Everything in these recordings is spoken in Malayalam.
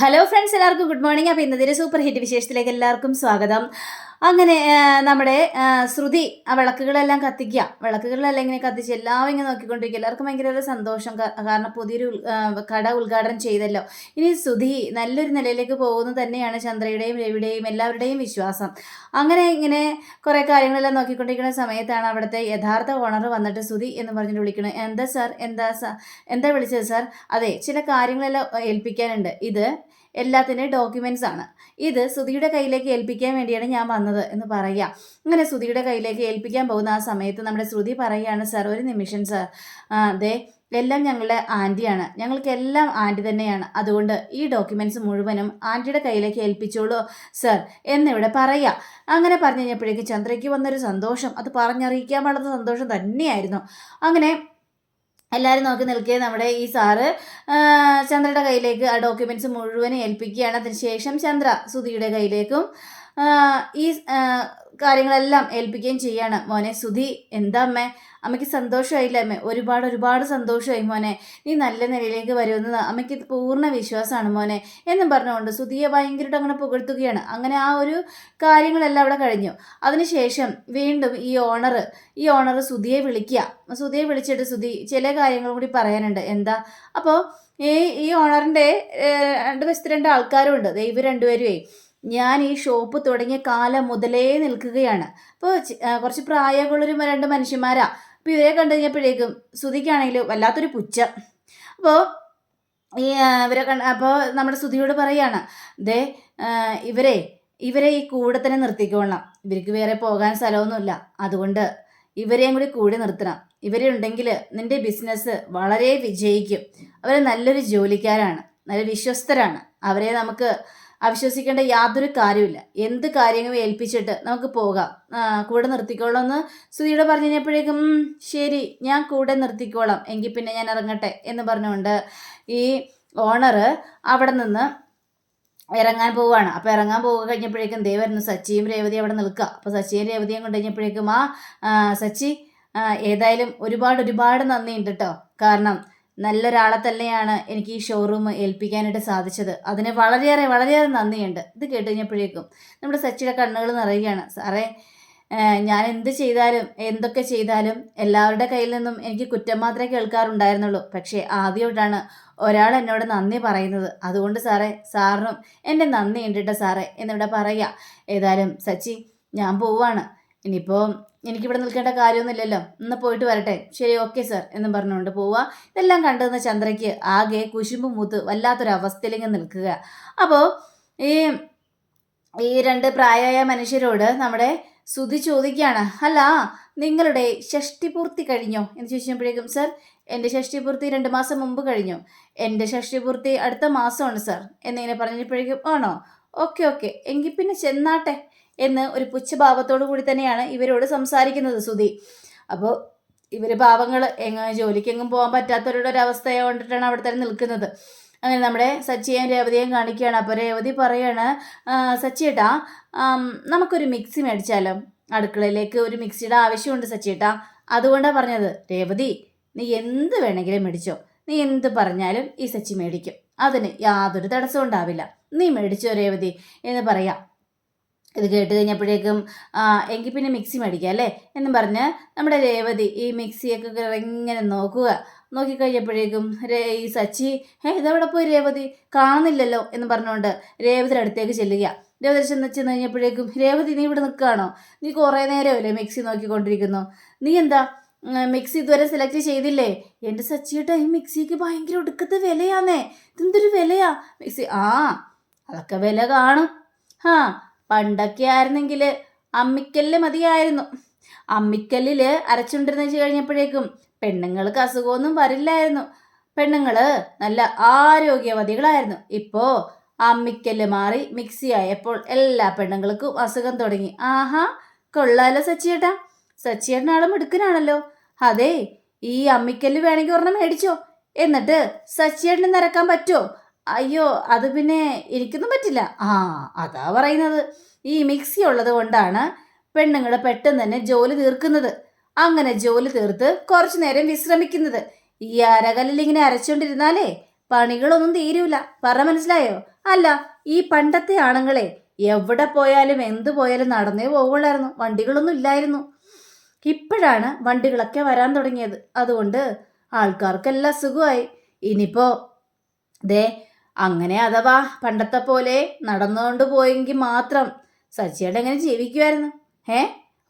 ഹലോ ഫ്രണ്ട്സ് എല്ലാവർക്കും ഗുഡ് മോർണിംഗ് അപ്പോൾ ഇന്നത്തെ സൂപ്പർ ഹിറ്റ് വിശേഷത്തിലേക്ക് എല്ലാവർക്കും സ്വാഗതം. അങ്ങനെ നമ്മുടെ ശ്രുതി ആ വിളക്കുകളെല്ലാം കത്തിക്കുക. വിളക്കുകളെല്ലാം ഇങ്ങനെ കത്തിച്ച് എല്ലാവരും ഇങ്ങനെ നോക്കിക്കൊണ്ടിരിക്കുക. എല്ലാവർക്കും ഭയങ്കര ഒരു സന്തോഷം. കാരണം പുതിയൊരു കട ഉദ്ഘാടനം ചെയ്തല്ലോ. ഇനി ശ്രുതി നല്ലൊരു നിലയിലേക്ക് പോകുന്നത് തന്നെയാണ് ചന്ദ്രയുടെയും രവിയുടെയും എല്ലാവരുടെയും വിശ്വാസം. അങ്ങനെ ഇങ്ങനെ കുറേ കാര്യങ്ങളെല്ലാം നോക്കിക്കൊണ്ടിരിക്കുന്ന സമയത്താണ് അവിടുത്തെ യഥാർത്ഥ ഓണർ വന്നിട്ട് ശ്രുതി എന്ന് പറഞ്ഞിട്ട് വിളിക്കുന്നത് എന്താ സാർ എന്താ സാർ എന്താ വിളിച്ചത് സാർ അതെ ചില കാര്യങ്ങളെല്ലാം ഏൽപ്പിക്കാനുണ്ട്. ഇത് എല്ലാത്തിന്റെയും ഡോക്യുമെന്റ്സ് ആണ്. ഇത് സുധിയുടെ കയ്യിലേക്ക് ഏൽപ്പിക്കാൻ വേണ്ടിയാണ് ഞാൻ വന്നത് എന്ന് പറയുക അങ്ങനെ സുധിയുടെ കയ്യിലേക്ക് ഏൽപ്പിക്കാൻ പോകുന്ന ആ സമയത്ത് നമ്മുടെ ശ്രുതി പറയുകയാണ് സാർ ഒരു നിമിഷം സാർ. അതെ എല്ലാം ഞങ്ങളുടെ ആന്റിയാണ് ഞങ്ങൾക്കെല്ലാം ആന്റി തന്നെയാണ്. അതുകൊണ്ട് ഈ ഡോക്യുമെന്റ്സ് മുഴുവനും ആന്റിയുടെ കയ്യിലേക്ക് ഏൽപ്പിച്ചോളൂ സർ എന്നിവിടെ പറയുക അങ്ങനെ പറഞ്ഞു കഴിഞ്ഞപ്പോഴേക്കും ചന്ദ്രയ്ക്ക് വന്നൊരു സന്തോഷം. അത് പറഞ്ഞറിയിക്കാൻ പാടുന്ന സന്തോഷം തന്നെയായിരുന്നു. അങ്ങനെ എല്ലാവരും നോക്കി നിൽക്കെ നമ്മുടെ ഈ സാറ് ചന്ദ്രയുടെ കയ്യിലേക്ക് ആ ഡോക്യുമെന്റ്സ് മുഴുവൻ ഏൽപ്പിക്കുകയാണ്. അതിനുശേഷം ചന്ദ്ര സുധിയുടെ കയ്യിലേക്കും ഈ കാര്യങ്ങളെല്ലാം ഏൽപ്പിക്കുകയും ചെയ്യാണ്. മോനെ സുധി എന്താ അമ്മേ? അമ്മയ്ക്ക് സന്തോഷമായില്ല അമ്മ? ഒരുപാട് ഒരുപാട് സന്തോഷമായി മോനെ. നീ നല്ല നിലയിലേക്ക് വരുമെന്ന് അമ്മയ്ക്ക് പൂർണ വിശ്വാസമാണ് മോനെ. എന്നും പറഞ്ഞുകൊണ്ട് സുധിയെ ഭയങ്കരമായിട്ട് അങ്ങനെ പുകഴ്ത്തുകയാണ്. അങ്ങനെ ആ ഒരു കാര്യങ്ങളെല്ലാം അവിടെ കഴിഞ്ഞു. അതിനുശേഷം വീണ്ടും ഈ ഓണർ ഈ ഓണർ സുധിയെ വിളിക്കുക. സുധിയെ വിളിച്ചിട്ട് സുധി ചില കാര്യങ്ങളും കൂടി പറയാനുണ്ട്. എന്താ? അപ്പോൾ ഈ ഈ ഓണറിന്റെ രണ്ട് വശത്ത് രണ്ട് ആൾക്കാരും ഉണ്ട് ദേ ഇവർ രണ്ടുപേരുമേ ഞാൻ ഈ ഷോപ്പ് തുടങ്ങിയ കാലം മുതലേ നിൽക്കുകയാണ്. അപ്പോൾ കുറച്ച് പ്രായമുള്ളൊരു രണ്ട് മനുഷ്യന്മാരാ. അപ്പോൾ ഇവരെ കണ്ടു കഴിഞ്ഞപ്പോഴേക്കും ശ്രുതിക്കാണെങ്കിലും വല്ലാത്തൊരു പുച്ഛം. അപ്പോൾ ഈ ഇവരെ കണ്ട അപ്പോൾ നമ്മുടെ സുധിയോട് പറയാണ് ദേ ഇവരെ ഇവരെ ഈ കൂടെ തന്നെ നിർത്തിക്കൊള്ളണം ഇവർക്ക് വേറെ പോകാൻ സ്ഥലമൊന്നുമില്ല. അതുകൊണ്ട് ഇവരെയും കൂടി കൂടി നിർത്തണം. ഇവരെ ഉണ്ടെങ്കിൽ നിന്റെ ബിസിനസ് വളരെ വിജയിക്കും. അവർ നല്ലൊരു ജോലിക്കാരാണ്. നല്ല വിശ്വസ്തരാണ്. അവരെ നമുക്ക് അവിശ്വസിക്കേണ്ട യാതൊരു കാര്യമില്ല എന്ത് കാര്യങ്ങളും ഏൽപ്പിച്ചിട്ട് നമുക്ക് പോകാം. കൂടെ നിർത്തിക്കോളാം എന്ന് സുധിയുടെ പറഞ്ഞു കഴിഞ്ഞപ്പോഴേക്കും ശരി ഞാൻ കൂടെ നിർത്തിക്കോളാം. എങ്കിൽ പിന്നെ ഞാൻ ഇറങ്ങട്ടെ എന്ന് പറഞ്ഞുകൊണ്ട് ഈ ഓണർ അവിടെ നിന്ന് ഇറങ്ങാൻ പോവുകയാണ്. അപ്പോൾ ഇറങ്ങാൻ പോകുക കഴിഞ്ഞപ്പോഴേക്കും ദേ വരുന്നു സച്ചിയും രേവതി അവിടെ നിൽക്കുക. അപ്പോൾ സച്ചിയും രേവതിയും കൊണ്ട് കഴിഞ്ഞപ്പോഴേക്കും ആ സച്ചി ഏതായാലും ഒരുപാട് ഒരുപാട് നന്ദിയുണ്ട് കേട്ടോ കാരണം നല്ലൊരാളെ തന്നെയാണ് എനിക്ക് ഈ ഷോറൂം ഏൽപ്പിക്കാനായിട്ട് സാധിച്ചത്. അതിന് വളരെയേറെ വളരെയേറെ നന്ദിയുണ്ട്. ഇത് കേട്ട് കഴിഞ്ഞപ്പോഴേക്കും നമ്മുടെ സച്ചിയുടെ കണ്ണുകൾ നിറയുകയാണ്. സാറേ ഞാൻ എന്ത് ചെയ്താലും എന്തൊക്കെ ചെയ്താലും എല്ലാവരുടെ കയ്യിൽ നിന്നും എനിക്ക് കുറ്റം മാത്രമേ കേൾക്കാറുണ്ടായിരുന്നുള്ളൂ. പക്ഷേ ആദ്യമായിട്ടാണ് ഒരാൾ എന്നോട് നന്ദി പറയുന്നത്. അതുകൊണ്ട് സാറേ സാറിനും എന്റെ നന്ദി ഉണ്ട് കേട്ടോ സാറേ. എന്നിവിടെ പറയുക ഏതായാലും സച്ചി ഞാൻ പോവാണ്. ഇനിയിപ്പോൾ എനിക്കിവിടെ നിൽക്കേണ്ട കാര്യമൊന്നുമില്ലല്ലോ. ഇന്ന് പോയിട്ട് വരട്ടെ. ശരി ഓക്കെ സർ എന്നും പറഞ്ഞുകൊണ്ട് പോവുക. ഇതെല്ലാം കണ്ടുനിന്ന ചന്ദ്രയ്ക്ക് ആകെ കുശുമ്പ് മൂത്ത് വല്ലാത്തൊരു നിൽക്കുക. അപ്പോൾ ഈ ഈ രണ്ട് പ്രായമായ മനുഷ്യരോട് നമ്മുടെ സുധി ചോദിക്കുകയാണ്. അല്ല നിങ്ങളുടെ ഷഷ്ടിപൂർത്തി കഴിഞ്ഞോ? എന്ന് ചോദിച്ചപ്പോഴേക്കും സർ എന്റെ ഷഷ്ടിപൂർത്തി രണ്ട് മാസം മുമ്പ് കഴിഞ്ഞു. എന്റെ ഷഷ്ടിപൂർത്തി അടുത്ത മാസമാണ് സർ എന്നിങ്ങനെ പറഞ്ഞപ്പോഴേക്കും ആണോ? ഓക്കെ ഓക്കെ എങ്കിൽ പിന്നെ ചെന്നാട്ടെ. എന്ന് ഒരു പുച്ഛഭാവത്തോടു കൂടി തന്നെയാണ് ഇവരോട് സംസാരിക്കുന്നത് സുധി. അപ്പോൾ ഇവർ പാവങ്ങൾ എങ്ങനെ ജോലിക്കെങ്ങും പോകാൻ പറ്റാത്തവരുടെ ഒരു അവസ്ഥയെ കൊണ്ടിട്ടാണ് അവിടെ തന്നെ നിൽക്കുന്നത്. അങ്ങനെ നമ്മുടെ സച്ചിയെയും രേവതിയെയും കാണിക്കുകയാണ്. അപ്പോൾ രേവതി പറയാണ് "ആ, സച്ചിയേട്ടാ നമുക്കൊരു മിക്സി മേടിച്ചാലോ? അടുക്കളയിലേക്ക് ഒരു മിക്സിയുടെ ആവശ്യമുണ്ട് സച്ചിയേട്ടാ. അതുകൊണ്ടാണ് പറഞ്ഞത്. രേവതി നീ എന്ത് വേണമെങ്കിലും മേടിച്ചോ. നീ എന്ത് പറഞ്ഞാലും ഈ സച്ചി മേടിക്കും. അതിന് യാതൊരു തടസ്സവും ഉണ്ടാവില്ല. നീ മേടിച്ചോ രേവതി? എന്ന് പറയാം. ഇത് കേട്ട് കഴിഞ്ഞപ്പോഴേക്കും എങ്കിൽ പിന്നെ മിക്സി മേടിക്കാം അല്ലേ? എന്നും പറഞ്ഞ് നമ്മുടെ രേവതി ഈ മിക്സിയൊക്കെ ഇങ്ങനെ നോക്കുക. നോക്കിക്കഴിഞ്ഞപ്പോഴേക്കും രേ ഈ സച്ചി ഏ ഇതവിടെ പോയി രേവതി? കാണുന്നില്ലല്ലോ എന്ന് പറഞ്ഞുകൊണ്ട് രേവതിയുടെ അടുത്തേക്ക് ചെല്ലുക. രേവതി ചെന്ന് ചെന്ന് കഴിഞ്ഞപ്പോഴേക്കും രേവതി നീ ഇവിടെ നിൽക്കുകയാണോ? നീ കുറേ നേരമല്ലേ മിക്സി നോക്കിക്കൊണ്ടിരിക്കുന്നു. നീ എന്താ മിക്സി ഇതുവരെ സെലക്ട് ചെയ്തില്ലേ? എന്റെ സച്ചിയുടെ ഈ മിക്സിക്ക് ഭയങ്കര ഒടുക്കത്തെ വിലയാന്നേ. ഇതെന്തൊരു വിലയാ? മിക്സി ആ അതൊക്കെ വില കാണും. ആ പണ്ടൊക്കെ ആയിരുന്നെങ്കിൽ അമ്മിക്കല്ല് മതിയായിരുന്നു. അമ്മിക്കല്ലിൽ അരച്ചുകൊണ്ടിരുന്ന് വെച്ച് കഴിഞ്ഞപ്പോഴേക്കും പെണ്ണുങ്ങൾക്ക് അസുഖമൊന്നും വരില്ലായിരുന്നു. പെണ്ണുങ്ങൾ നല്ല ആരോഗ്യവതികളായിരുന്നു ഇപ്പോൾ അമ്മിക്കല്ല് മാറി മിക്സി ആയപ്പോൾ എല്ലാ പെണ്ണുങ്ങൾക്കും അസുഖം തുടങ്ങി. ആഹാ കൊള്ളാലോ സച്ചിയേട്ടാ. സച്ചിയേട്ടൻ ആളും മിടുക്കനാണല്ലോ. അതെ ഈ അമ്മിക്കല്ല് വേണമെങ്കിൽ ഒരെണ്ണം മേടിച്ചോ. എന്നിട്ട് സച്ചിയേട്ടന് നിരക്കാൻ പറ്റുമോ അയ്യോ അത് പിന്നെ എനിക്കൊന്നും പറ്റില്ല. ആ അതാ പറയുന്നത്. ഈ മിക്സി ഉള്ളത് കൊണ്ടാണ് പെണ്ണുങ്ങൾ പെട്ടെന്ന് തന്നെ ജോലി തീർക്കുന്നത്. അങ്ങനെ ജോലി തീർത്ത് കുറച്ചു നേരം വിശ്രമിക്കുന്നത്. ഈ അരകല്ലിൽ ഇങ്ങനെ അരച്ചുകൊണ്ടിരുന്നാലേ പണികളൊന്നും തീരൂല. പറ മനസ്സിലായോ? അല്ല ഈ പണ്ടത്തെ ആണുങ്ങളെ എവിടെ പോയാലും എന്ത് പോയാലും നടന്നേ പോകുള്ളായിരുന്നു വണ്ടികളൊന്നും ഇല്ലായിരുന്നു. ഇപ്പോഴാണ് വണ്ടികളൊക്കെ വരാൻ തുടങ്ങിയത്. അതുകൊണ്ട് ആൾക്കാർക്കെല്ലാം സുഖമായി. ഇനിയിപ്പോ ദേ അങ്ങനെ അഥവാ പണ്ടത്തെ പോലെ നടന്നുകൊണ്ട് പോയെങ്കിൽ മാത്രം സച്ചിയേട്ടൻ എങ്ങനെ ജീവിക്കുമായിരുന്നു ഏ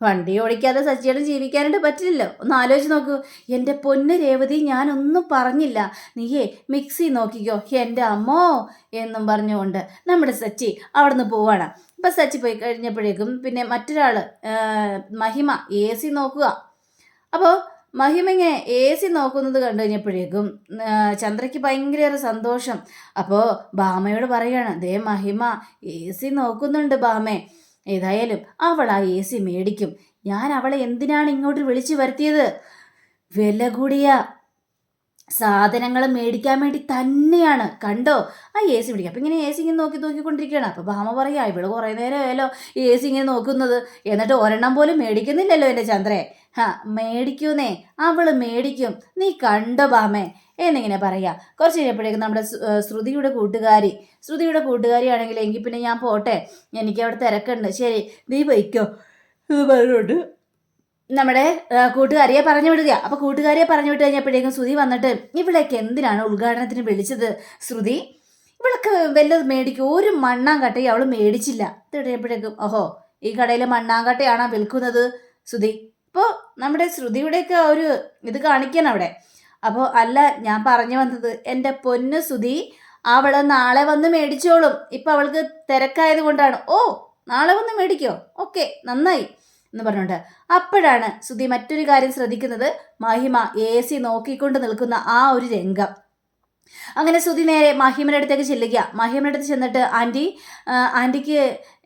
വണ്ടി ഓടിക്കാതെ സച്ചിയേട്ടൻ ജീവിക്കാനായിട്ട് പറ്റില്ലല്ലോ. ഒന്ന് ആലോചിച്ച് നോക്കൂ. എന്റെ പൊന്ന് രേവതി ഞാനൊന്നും പറഞ്ഞില്ല. നീയേ മിക്സി നോക്കിക്കോ. എന്റെ അമ്മോ എന്നും പറഞ്ഞുകൊണ്ട് നമ്മുടെ സച്ചി അവിടുന്ന് പോവാണ്. ഇപ്പം സച്ചി പോയി കഴിഞ്ഞപ്പോഴേക്കും പിന്നെ മറ്റൊരാൾ മഹിമ എ സി നോക്കുക. അപ്പോൾ മഹിമ ഇങ്ങനെ എ സി നോക്കുന്നത് കണ്ടു കഴിഞ്ഞപ്പോഴേക്കും ചന്ദ്രയ്ക്ക് ഭയങ്കര സന്തോഷം. അപ്പോൾ ബാമയോട് പറയുകയാണ് ദേ മഹിമ എ സി നോക്കുന്നുണ്ട് ബാമേ. ഏതായാലും അവൾ ആ എ സി മേടിക്കും. ഞാൻ അവളെ എന്തിനാണ് ഇങ്ങോട്ട് വിളിച്ചു വരുത്തിയത്? വില കൂടിയ സാധനങ്ങൾ മേടിക്കാൻ വേണ്ടി തന്നെയാണ്. കണ്ടോ? ആ എ സി പിടിക്കുക അപ്പം ഇങ്ങനെ എ സി ഇങ്ങനെ നോക്കി നോക്കിക്കൊണ്ടിരിക്കുകയാണ്. അപ്പോൾ ഭാമ പറയാ ഇവൾ കുറേ നേരമായല്ലോ എ സി ഇങ്ങനെ നോക്കുന്നത്. എന്നിട്ട് ഒരെണ്ണം പോലും മേടിക്കുന്നില്ലല്ലോ എന്റെ ചന്ദ്രേ. ഹാ മേടിക്കൂന്നേ. അവൾ മേടിക്കും. നീ കണ്ടോ ബാമേ എന്നിങ്ങനെ പറയാ കുറച്ച് കഴിഞ്ഞപ്പോഴേക്കും നമ്മുടെ ശ്രുതിയുടെ കൂട്ടുകാരി ശ്രുതിയുടെ കൂട്ടുകാരിയാണെങ്കിൽ എങ്കിൽ പിന്നെ ഞാൻ പോട്ടെ. എനിക്ക് അവിടെ തിരക്കുണ്ട്. ശരി നീ വയ്ക്കോ എന്ന് പറഞ്ഞോണ്ട് നമ്മുടെ കൂട്ടുകാരിയെ പറഞ്ഞു വിടുക. അപ്പൊ കൂട്ടുകാരിയെ പറഞ്ഞു വിട്ട് കഴിഞ്ഞപ്പോഴേക്കും ശ്രുതി വന്നിട്ട് ഇവിടേക്ക് എന്തിനാണ് ഉദ്ഘാടനത്തിന് വിളിച്ചത് ശ്രുതി? ഇവൾക്ക് വല്ലത് മേടിക്കും. ഒരു മണ്ണാങ്കട്ട അവൾ മേടിച്ചില്ല. തിടയപ്പോഴേക്കും ഓഹോ ഈ കടയിലെ മണ്ണാങ്കട്ടയാണോ വിൽക്കുന്നത്? ശ്രുതി ഇപ്പോൾ നമ്മുടെ ശ്രുതിയുടെയൊക്കെ ഒരു ഇത് കാണിക്കണം അവിടെ. അപ്പോൾ അല്ല ഞാൻ പറഞ്ഞു വന്നത് എന്റെ പൊന്ന് ശ്രുതി അവൾ നാളെ വന്ന് മേടിച്ചോളും. ഇപ്പം അവൾക്ക് തിരക്കായത് കൊണ്ടാണ്. ഓ നാളെ വന്ന് മേടിക്കോ? ഓക്കെ നന്നായി. എന്ന് പറഞ്ഞുകൊണ്ട് അപ്പോഴാണ് സുധി മറ്റൊരു കാര്യം ശ്രദ്ധിക്കുന്നത്. മഹിമ എ സി നോക്കിക്കൊണ്ട് നിൽക്കുന്ന ആ ഒരു രംഗം. അങ്ങനെ സുധി നേരെ മഹിമയുടെ അടുത്തേക്ക് ചെല്ലുക മഹിമയുടെ അടുത്ത് ചെന്നിട്ട് ആന്റി ആന്റിക്ക്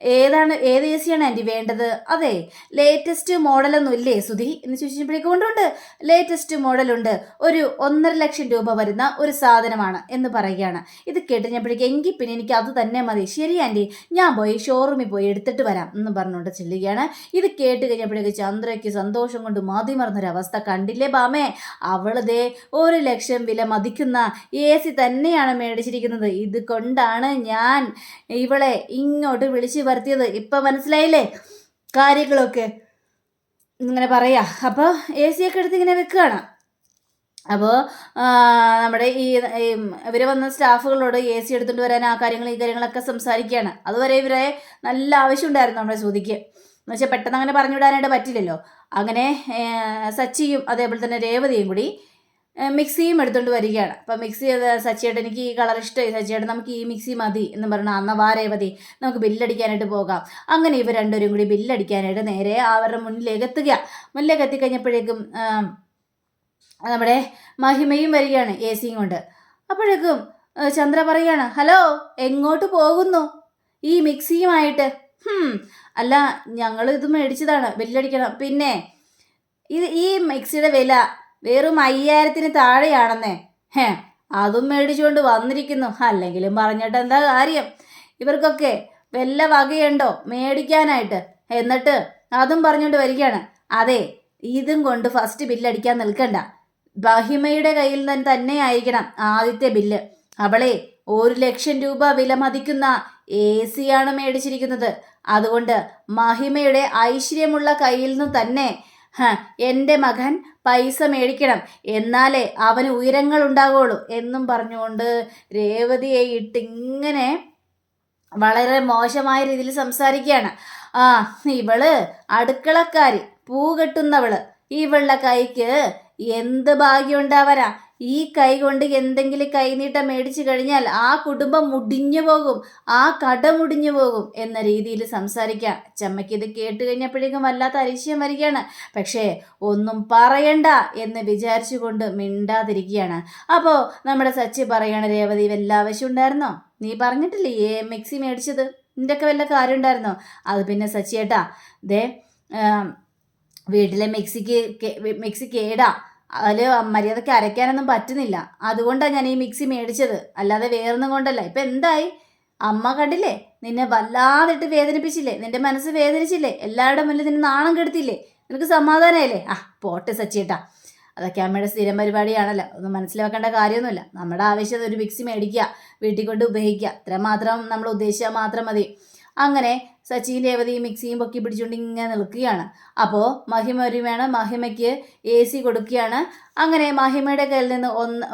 ഏതാണ് ഏത് എ സിയാണ് ആന്റി വേണ്ടത്? അതെ ലേറ്റസ്റ്റ് മോഡലൊന്നും ഇല്ലേ സുധി? എന്ന് ചോദിച്ചപ്പോഴേക്ക് കൊണ്ടുണ്ട്. ലേറ്റസ്റ്റ് മോഡലുണ്ട് ഒരു ഒന്നര ലക്ഷം രൂപ വരുന്ന ഒരു സാധനമാണ് എന്ന് പറയുകയാണ്. ഇത് കേട്ടുകഴിഞ്ഞപ്പോഴേക്ക് എങ്കിൽ പിന്നെ എനിക്ക് അത് തന്നെ മതി. ശരി ആന്റി ഞാൻ പോയി ഷോറൂമിൽ പോയി എടുത്തിട്ട് വരാം എന്ന് പറഞ്ഞുകൊണ്ട് ചെല്ലുകയാണ്. ഇത് കേട്ട് കഴിഞ്ഞപ്പോഴേക്ക് ചന്ദ്രയ്ക്ക് സന്തോഷം കൊണ്ട് മതി മറന്നൊരവസ്ഥ കണ്ടില്ലേ ബാമേ? അവളതേ ഒരു ലക്ഷം വില മതിക്കുന്ന എ സി തന്നെയാണ് മേടിച്ചിരിക്കുന്നത്. ഇത് കൊണ്ടാണ് ഞാൻ ഇവളെ ഇങ്ങോട്ട് വിളിച്ചു വരുത്തിയത്. ഇപ്പൊ മനസ്സിലായില്ലേ? കാര്യങ്ങളൊക്കെ. ഇങ്ങനെ പറയാ. അപ്പോൾ എ സി ഒക്കെ എടുത്ത് ഇങ്ങനെ വെക്കുകയാണ്. അപ്പോൾ നമ്മുടെ ഈ ഇവർ വന്ന സ്റ്റാഫുകളോട് എ സി എടുത്തുകൊണ്ട് വരാൻ ആ കാര്യങ്ങൾ ഈ കാര്യങ്ങളൊക്കെ സംസാരിക്കുകയാണ്. അതുവരെ ഇവരെ നല്ല ആവശ്യമുണ്ടായിരുന്നു നമ്മുടെ ശ്രുതിക്ക്. എന്ന് വെച്ചാൽ പെട്ടെന്ന് അങ്ങനെ പറഞ്ഞു വിടാനായിട്ട് പറ്റില്ലല്ലോ. അങ്ങനെ സച്ചിയും അതേപോലെ തന്നെ രേവതിയും കൂടി മിക്സിയും എടുത്തുകൊണ്ട് വരികയാണ്. അപ്പം മിക്സി സച്ചിയേട്ടൻ എനിക്ക് ഈ കളർ ഇഷ്ടമായി സച്ചിയേട്ടൻ നമുക്ക് ഈ മിക്സി മതി എന്ന് പറഞ്ഞാൽ അന്ന വാരേ രേവതി നമുക്ക് ബില്ലടിക്കാനായിട്ട് പോകാം. അങ്ങനെ ഇവർ രണ്ടുപേരും കൂടി ബില്ലടിക്കാനായിട്ട് നേരെ അവരുടെ മുന്നിലേക്ക് എത്തുക. മുന്നിലേക്ക് എത്തിക്കഴിഞ്ഞപ്പോഴേക്കും നമ്മുടെ മഹിമയും വരികയാണ് എ സിയും കൊണ്ട്. അപ്പോഴേക്കും ചന്ദ്ര പറയാണ് ഹലോ എങ്ങോട്ട് പോകുന്നു? ഈ മിക്സിയുമായിട്ട്. അല്ല ഞങ്ങൾ ഇത് മേടിച്ചതാണ്. ബില്ലടിക്കണം. പിന്നെ ഇത് ഈ മിക്സിയുടെ വില വെറും അയ്യായിരത്തിന് താഴെയാണെന്നേ. ഹേ അതും മേടിച്ചുകൊണ്ട് വന്നിരിക്കുന്നു. അല്ലെങ്കിലും പറഞ്ഞിട്ട് എന്താ കാര്യം? ഇവർക്കൊക്കെ വല്ല വകയുണ്ടോ മേടിക്കാനായിട്ട്? എന്നിട്ട് അതും പറഞ്ഞുകൊണ്ട് വരികയാണ്. അതെ ഇതും കൊണ്ട് ഫസ്റ്റ് ബില്ലടിക്കാൻ നിൽക്കണ്ട. ബഹിമയുടെ കയ്യിൽ നിന്ന് തന്നെ ആയിരിക്കണം ആദ്യത്തെ ബില്ല് അവളെ ഒരു ലക്ഷം രൂപ വില മതിക്കുന്ന എ സിയാണ് മേടിച്ചിരിക്കുന്നത്. അതുകൊണ്ട് മഹിമയുടെ ഐശ്വര്യമുള്ള കയ്യിൽ നിന്ന് തന്നെ എന്റെ മകൻ പൈസ മേടിക്കണം. എന്നാലേ അവന് ഉയരങ്ങൾ ഉണ്ടാകുള്ളൂ എന്നും പറഞ്ഞുകൊണ്ട് രേവതിയെ ഇട്ട് ഇങ്ങനെ വളരെ മോശമായ രീതിയിൽ സംസാരിക്കുകയാണ്. ആ ഇവൾ അടുക്കളക്കാരി പൂ കെട്ടുന്നവൾ. ഇവളുടെ കൈക്ക് എന്ത് ഭാഗ്യം ഉണ്ടാവരാ ഈ കൈ കൊണ്ട് എന്തെങ്കിലും കൈനീട്ടം മേടിച്ചു കഴിഞ്ഞാൽ ആ കുടുംബം മുടിഞ്ഞു പോകും ആ കട മുടിഞ്ഞു പോകും എന്ന രീതിയിൽ സംസാരിക്കാം. ചമ്മയ്ക്ക് ഇത് കേട്ട് കഴിഞ്ഞപ്പോഴേക്കും വല്ലാത്ത അരിശയം വരികയാണ്. പക്ഷേ ഒന്നും പറയണ്ട എന്ന് വിചാരിച്ചുകൊണ്ട് മിണ്ടാതിരിക്കുകയാണ്. അപ്പോൾ നമ്മുടെ സച്ചി പറയണ രേവതി വല്ല ആവശ്യം ഉണ്ടായിരുന്നോ? നീ പറഞ്ഞിട്ടില്ലേ ഏ മിക്സി മേടിച്ചത്? നിന്റെയൊക്കെ വല്ല കാര്യം ഉണ്ടായിരുന്നോ? അത് പിന്നെ സച്ചിയേട്ടാ ദേ വീട്ടിലെ മിക്സിക്ക് മിക്സി കേടാ അതിൽ മര്യാദയ്ക്ക് അരയ്ക്കാനൊന്നും പറ്റുന്നില്ല. അതുകൊണ്ടാണ് ഞാൻ ഈ മിക്സി മേടിച്ചത്. അല്ലാതെ വേറൊന്നും കൊണ്ടല്ല. ഇപ്പം എന്തായി? അമ്മ കണ്ടില്ലേ? നിന്നെ വല്ലാതിട്ട് വേദനിപ്പിച്ചില്ലേ? നിന്റെ മനസ്സ് വേദനിച്ചില്ലേ? എല്ലാവരുടെ മുന്നിൽ നിന്നെ നാണം കെടുത്തില്ലേ? നിനക്ക് സമാധാനമായില്ലേ ആ പോട്ടെ സച്ചിട്ടാ. അതൊക്കെ അമ്മയുടെ സ്ഥിരം പരിപാടിയാണല്ലോ. ഒന്നും മനസ്സിലാക്കേണ്ട കാര്യമൊന്നുമില്ല. നമ്മുടെ ആവശ്യം ഒരു മിക്സി മേടിക്കുക വീട്ടിൽ കൊണ്ട് ഉപയോഗിക്കുക. ഇത്ര മാത്രം നമ്മൾ ഉദ്ദേശിച്ചാൽ മാത്രം മതി. അങ്ങനെ സച്ചിൻ രേവതി മിക്സിയും പൊക്കി പിടിച്ചുകൊണ്ട് ഇങ്ങനെ നിൽക്കുകയാണ്. അപ്പോൾ മഹിമ വേണം മഹിമയ്ക്ക് എ സി കൊടുക്കുകയാണ്. അങ്ങനെ മഹിമയുടെ കയ്യിൽ നിന്ന് ഒന്ന്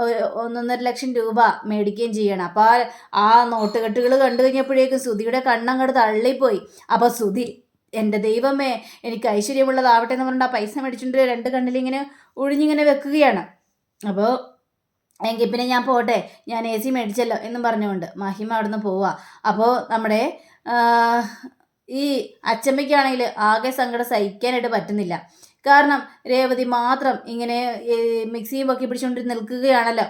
ഒന്നൊന്നര ലക്ഷം രൂപ മേടിക്കുകയും ചെയ്യണം. അപ്പോൾ ആ ആ നോട്ടുകെട്ടുകൾ കണ്ടു കഴിഞ്ഞപ്പോഴേക്കും സുധിയുടെ കണ്ണങ്ങോട്ട് തള്ളിപ്പോയി. അപ്പോൾ സുധി എന്റെ ദൈവമേ എനിക്ക് ഐശ്വര്യമുള്ളതാവട്ടെ എന്ന് പറഞ്ഞിട്ട് ആ പൈസ മേടിച്ചുകൊണ്ട് രണ്ട് കണ്ണിലിങ്ങനെ ഒഴിഞ്ഞിങ്ങനെ വെക്കുകയാണ്. അപ്പോൾ എങ്കിൽ പിന്നെ ഞാൻ പോട്ടെ ഞാൻ എ സി മേടിച്ചല്ലോ എന്നും പറഞ്ഞുകൊണ്ട് മഹിമ അവിടുന്ന് പോവുക അപ്പോൾ നമ്മുടെ ഈ അച്ചമ്മയ്ക്കാണെങ്കിൽ ആകെ സങ്കടം സഹിക്കാനായിട്ട് പറ്റുന്നില്ല. കാരണം രേവതി മാത്രം ഇങ്ങനെ മിക്സിയും പൊക്കി പിടിച്ചുകൊണ്ട് നിൽക്കുകയാണല്ലോ.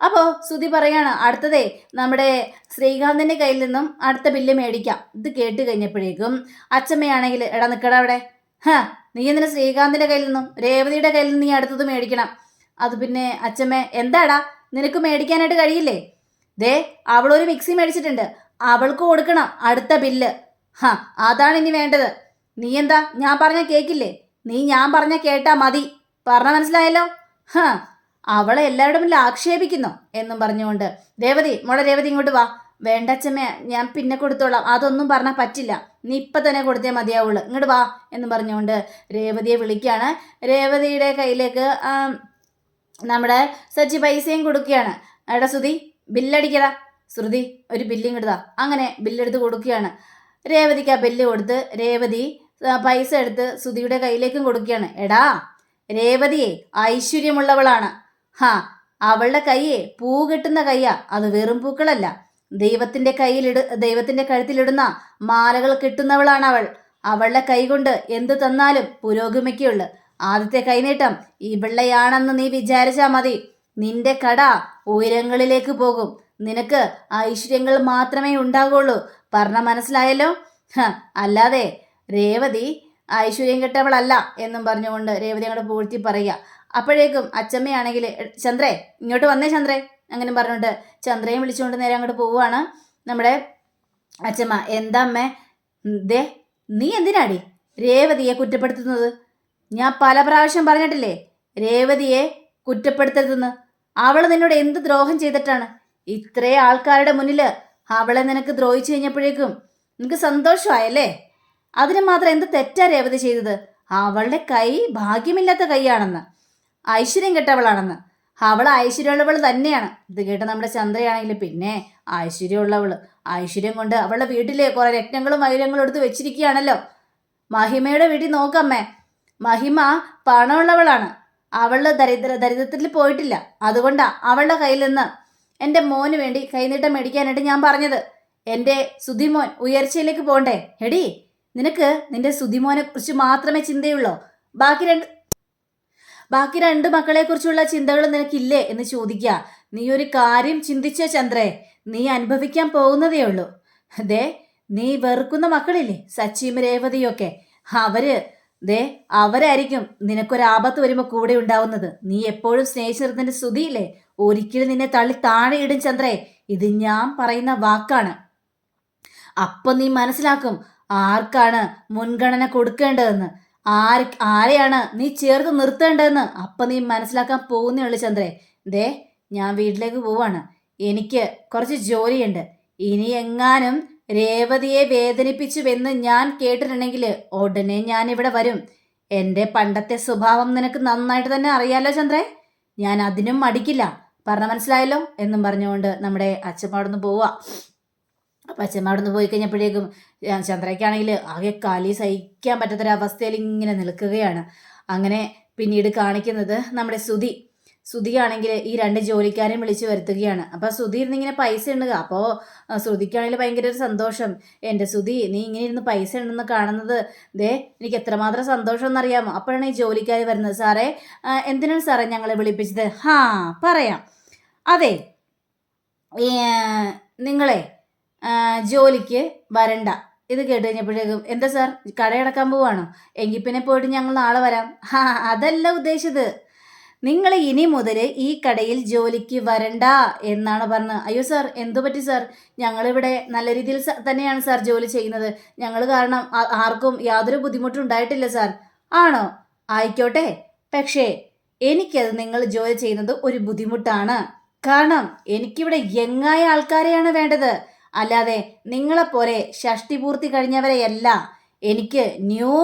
അപ്പോൾ സുധി പറയാണ് അടുത്തതേ നമ്മുടെ ശ്രീകാന്തിന്റെ കയ്യിൽ നിന്നും അടുത്ത ബില്ല് മേടിക്കാം. ഇത് കേട്ട് കഴിഞ്ഞപ്പോഴേക്കും അച്ചമ്മയാണെങ്കിൽ എടാ നിൽക്കടാ അവിടെ. ഹാ നീ എന്തിനാ ശ്രീകാന്തിന്റെ കയ്യിൽ നിന്നും രേവതിയുടെ കയ്യിൽ നിന്ന് നീ അടുത്തത് മേടിക്കണം? അത് പിന്നെ അച്ചമ്മ എന്താടാ? നിനക്ക് മേടിക്കാനായിട്ട് കഴിയില്ലേ? ദേ അവളൊരു മിക്സി മേടിച്ചിട്ടുണ്ട്. അവൾക്ക് കൊടുക്കണം അടുത്ത ബില്ല് ഹാ അതാണ് ഇനി വേണ്ടത്. നീ എന്താ? ഞാൻ പറഞ്ഞ കേക്കില്ലേ? നീ ഞാൻ പറഞ്ഞ കേട്ടാ മതി. പറഞ്ഞ മനസ്സിലായല്ലോ? ഹാ അവളെ എല്ലാവരുടെ മുന്നിൽ ആക്ഷേപിക്കുന്നു എന്നും പറഞ്ഞുകൊണ്ട്. രേവതി മോളെ രേവതി ഇങ്ങോട്ട് വാ. വേണ്ട അച്ഛമ്മേ ഞാൻ പിന്നെ കൊടുത്തോളാം. അതൊന്നും പറഞ്ഞാൽ പറ്റില്ല. നീ ഇപ്പം തന്നെ കൊടുത്തേ മതിയാവുള്ളൂ ഇങ്ങോട്ട് വാ എന്ന് പറഞ്ഞുകൊണ്ട് രേവതിയെ വിളിക്കുകയാണ്. രേവതിയുടെ കയ്യിലേക്ക് നമ്മുടെ സച്ചി പൈസയും കൊടുക്കുകയാണ്. എടാ ശ്രുതി ബില്ലടിക്കടാ. ശ്രുതി ഒരു ബില്ലിങ്ങിടുതാ അങ്ങനെ ബില്ലെടുത്ത് കൊടുക്കുകയാണ്. രേവതിക്ക് ആ ബില്ല് കൊടുത്ത് രേവതി പൈസ എടുത്ത് സുധിയുടെ കയ്യിലേക്കും കൊടുക്കുകയാണ്. എടാ രേവതിയെ ഐശ്വര്യമുള്ളവളാണ്. ഹാ അവളുടെ കൈയെ പൂ കെട്ടുന്ന കയ്യാ. അത് വെറും പൂക്കളല്ല. ദൈവത്തിന്റെ കയ്യിലിട ദൈവത്തിന്റെ കഴുത്തിലിടുന്ന മാലകൾ കിട്ടുന്നവളാണ് അവൾ അവളുടെ കൈ കൊണ്ട് എന്ത് തന്നാലും പുരോഗമിക്കുള്ളു ആദ്യത്തെ കൈനീട്ടം ഇവളെയാണെന്ന് നീ വിചാരിച്ചാ മതി. നിന്റെ കട ഉയരങ്ങളിലേക്ക് പോകും. നിനക്ക് ഐശ്വര്യങ്ങൾ മാത്രമേ ഉണ്ടാകുള്ളൂ പറഞ്ഞ മനസ്സിലായല്ലോ? അല്ലാതെ രേവതി ഐശ്വര്യം കെട്ടവളല്ല എന്നും പറഞ്ഞുകൊണ്ട് രേവതി അങ്ങോട്ട് പൂഴ്ത്തി പറയുക. അപ്പോഴേക്കും അച്ചമ്മയാണെങ്കിൽ ചന്ദ്രേ ഇങ്ങോട്ട് വന്നേ ചന്ദ്രേ അങ്ങനെ പറഞ്ഞുകൊണ്ട് ചന്ദ്രയും വിളിച്ചുകൊണ്ട് നേരെ അങ്ങോട്ട് പോവുകയാണ്. നമ്മുടെ അച്ചമ്മ എന്താ അമ്മേ? ദേ നീ എന്തിനാടി രേവതിയെ കുറ്റപ്പെടുത്തുന്നത്? ഞാൻ പല പ്രാവശ്യം പറഞ്ഞിട്ടില്ലേ രേവതിയെ കുറ്റപ്പെടുത്തരുതെന്ന്. അവൾ നിന്നോട് എന്ത് ദ്രോഹം ചെയ്തിട്ടാണ്? ഇത്രയും ആൾക്കാരുടെ മുന്നിൽ അവളെ നിനക്ക് ദ്രോഹിച്ചു കഴിഞ്ഞപ്പോഴേക്കും നിനക്ക് സന്തോഷമായല്ലേ? അതിന് മാത്രം എന്ത് തെറ്റാ രേവതി ചെയ്തത്? അവളുടെ കൈ ഭാഗ്യമില്ലാത്ത കൈയാണെന്ന്. ഐശ്വര്യം കെട്ടവളാണെന്ന്. അവൾ ഐശ്വര്യമുള്ളവൾ തന്നെയാണ്. ഇത് കേട്ട നമ്മുടെ ചന്ദ്രയാണെങ്കിൽ പിന്നെ ഐശ്വര്യമുള്ളവൾ ഐശ്വര്യം കൊണ്ട് അവളുടെ വീട്ടിലെ കുറെ രത്നങ്ങളും വൈരങ്ങളും എടുത്ത് വെച്ചിരിക്കുകയാണല്ലോ. മഹിമയുടെ വീട്ടിൽ നോക്കമ്മേ. മഹിമ പണമുള്ളവളാണ്. അവളുടെ ദരിദ്ര ദരിദ്രത്തിൽ പോയിട്ടില്ല. അതുകൊണ്ടാ അവളുടെ കയ്യിൽ നിന്ന് എന്റെ മോന് വേണ്ടി കൈനീട്ടം മേടിക്കാനായിട്ട് ഞാൻ പറഞ്ഞത്. എന്റെ സുധിമോൻ ഉയർച്ചയിലേക്ക് പോകണ്ടേ? എടി നിനക്ക് നിന്റെ സുധിമോനെ കുറിച്ച് മാത്രമേ ചിന്തയുള്ളൂ? ബാക്കി രണ്ട് ബാക്കി രണ്ട് മക്കളെ കുറിച്ചുള്ള ചിന്തകൾ നിനക്കില്ലേ എന്ന് ചോദിക്കുക നീ ഒരു കാര്യം ചിന്തിച്ചോ ചന്ദ്രേ? നീ അനുഭവിക്കാൻ പോകുന്നതേ ഉള്ളൂ. അതെ നീ വെറുക്കുന്ന മക്കളില്ലേ? സച്ചിയും രേവതിയൊക്കെ അവർ ദേ അവരായിരിക്കും നിനക്കൊരാപത്ത് വരുമ്പോൾ കൂടെ ഉണ്ടാവുന്നത്. നീ എപ്പോഴും സ്നേഹിച്ചിരുന്നതിന്റെ സ്തുതിയില്ലേ? ഒരിക്കലും നിന്നെ തള്ളി താഴെയിടും ചന്ദ്രേ. ഇത് ഞാൻ പറയുന്ന വാക്കാണ്. അപ്പൊ നീ മനസ്സിലാക്കും ആർക്കാണ് മുൻഗണന കൊടുക്കേണ്ടതെന്ന്. ആര് ആരെയാണ് നീ ചേർത്ത് നിർത്തേണ്ടതെന്ന്. അപ്പൊ നീ മനസ്സിലാക്കാൻ പോകുന്നേ ഉള്ളു ചന്ദ്രേ. ദേ ഞാൻ വീട്ടിലേക്ക് പോവാണ്. എനിക്ക് കുറച്ച് ജോലിയുണ്ട്. ഇനി എങ്ങാനും രേവതിയെ വേദനിപ്പിച്ചുവെന്ന് ഞാൻ കേട്ടിട്ടുണ്ടെങ്കിൽ ഉടനെ ഞാൻ ഇവിടെ വരും. എന്റെ പണ്ടത്തെ സ്വഭാവം നിനക്ക് നന്നായിട്ട് തന്നെ അറിയാലോ ചന്ദ്രേ? ഞാൻ അതിനും മടിക്കില്ല. പറഞ്ഞ മനസ്സിലായല്ലോ? എന്നും പറഞ്ഞുകൊണ്ട് നമ്മുടെ അച്ഛമ്മ പോവുക അപ്പം അച്ഛമ്മ പോയി കഴിഞ്ഞപ്പോഴേക്കും ചന്ദ്രയ്ക്കാണെങ്കിൽ ആകെ കാലി സഹിക്കാൻ പറ്റാത്തൊരവസ്ഥയിൽ ഇങ്ങനെ നിൽക്കുകയാണ്. അങ്ങനെ പിന്നീട് കാണിക്കുന്നത് നമ്മുടെ സുധി. സുധിയാണെങ്കിൽ ഈ രണ്ട് ജോലിക്കാരെയും വിളിച്ചു വരുത്തുകയാണ്. അപ്പം ശ്രുതി ഇരുന്ന് ഇങ്ങനെ പൈസ ഇണ്ടുക അപ്പോൾ ശ്രുതിക്കാണെങ്കിൽ ഭയങ്കര ഒരു സന്തോഷം. എന്റെ ശ്രുതി നീ ഇങ്ങനെ ഇരുന്ന് പൈസ ഉണ്ടെന്ന് കാണുന്നത് ദേ എനിക്ക് എത്രമാത്രം സന്തോഷം എന്നറിയാമോ അപ്പോഴാണ് ഈ ജോലിക്കാർ വരുന്നത്. സാറേ എന്തിനാണ് സാറേ ഞങ്ങളെ വിളിപ്പിച്ചത്? ഹാ പറയാം. അതെ നിങ്ങളെ ജോലിക്ക് വരണ്ട. ഇത് കേട്ട് കഴിഞ്ഞപ്പോഴേക്കും എന്താ സാർ? കടയടക്കാൻ പോവാണോ? എങ്കിൽ പിന്നെ പോയിട്ട് ഞങ്ങൾ നാളെ വരാം. ഹാ അതല്ല ഉദ്ദേശിച്ചത്. നിങ്ങൾ ഇനി മുതൽ ഈ കടയിൽ ജോലിക്ക് വരണ്ട എന്നാണ് പറഞ്ഞത് അയ്യോ സാർ എന്തു പറ്റി സാർ? ഞങ്ങളിവിടെ നല്ല രീതിയിൽ തന്നെയാണ് സാർ ജോലി ചെയ്യുന്നത്. ഞങ്ങൾ കാരണം ആർക്കും യാതൊരു ബുദ്ധിമുട്ടും ഉണ്ടായിട്ടില്ല സാർ. ആണോ? ആയിക്കോട്ടെ. പക്ഷേ എനിക്കത് നിങ്ങൾ ജോലി ചെയ്യുന്നത് ഒരു ബുദ്ധിമുട്ടാണ്. കാരണം എനിക്കിവിടെ യങ്ങായ ആൾക്കാരെയാണ് വേണ്ടത്. അല്ലാതെ നിങ്ങളെപ്പോലെ ഷഷ്ടിപൂർത്തി കഴിഞ്ഞവരെയല്ല. എനിക്ക് ന്യൂ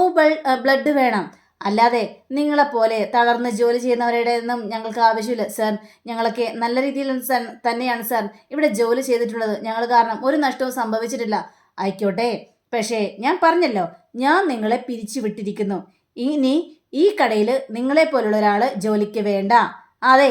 ബ്ലഡ് വേണം. അല്ലാതെ നിങ്ങളെപ്പോലെ തളർന്ന് ജോലി ചെയ്യുന്നവരുടെ ഒന്നും ഞങ്ങൾക്ക് ആവശ്യമില്ല സാർ ഞങ്ങളൊക്കെ നല്ല രീതിയിൽ തന്നെയാണ് സാർ ഇവിടെ ജോലി ചെയ്തിട്ടുള്ളത് ഞങ്ങൾ കാരണം ഒരു നഷ്ടവും സംഭവിച്ചിട്ടില്ല. ആയിക്കോട്ടെ. പക്ഷേ ഞാൻ പറഞ്ഞല്ലോ ഞാൻ നിങ്ങളെ പിരിച്ചു വിട്ടിരിക്കുന്നു. ഇനി ഈ കടയിൽ നിങ്ങളെ പോലുള്ള ഒരാൾ ജോലിക്ക് വേണ്ട. അതെ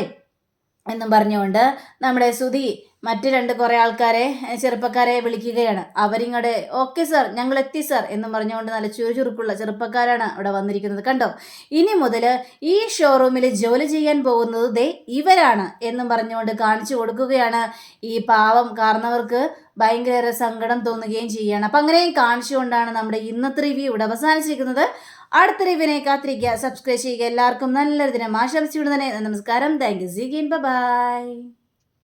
എന്നും പറഞ്ഞുകൊണ്ട് നമ്മുടെ സുധി മറ്റു രണ്ട് കുറേ ആൾക്കാരെ ചെറുപ്പക്കാരെ വിളിക്കുകയാണ്. അവരിങ്ങടെ ഓക്കെ സർ ഞങ്ങൾ എത്തി സർ എന്നും പറഞ്ഞുകൊണ്ട് നല്ല ചുറുചുറുക്കുള്ള ചെറുപ്പക്കാരാണ് അവിടെ വന്നിരിക്കുന്നത്. കണ്ടോ? ഇനി മുതൽ ഈ ഷോറൂമിൽ ജോലി ചെയ്യാൻ പോകുന്നത് ദേ ഇവരാണ് എന്നും പറഞ്ഞുകൊണ്ട് കാണിച്ചു കൊടുക്കുകയാണ് ഈ പാവം കാരണവർക്ക് ഭയങ്കര സങ്കടം തോന്നുകയും ചെയ്യുകയാണ് അപ്പം അങ്ങനെയും കാണിച്ചുകൊണ്ടാണ് നമ്മുടെ ഇന്നത്തെ റിവ്യൂ ഇവിടെ അവസാനിച്ചിരിക്കുന്നത്. അടുത്ത റിവ്യൂവിനെ കാത്തിരിക്കുക. സബ്സ്ക്രൈബ് ചെയ്യുക. എല്ലാവർക്കും നല്ലൊരു ദിനം ആശംസിച്ചുകൊണ്ട് തന്നെ നമസ്കാരം. Thank you C by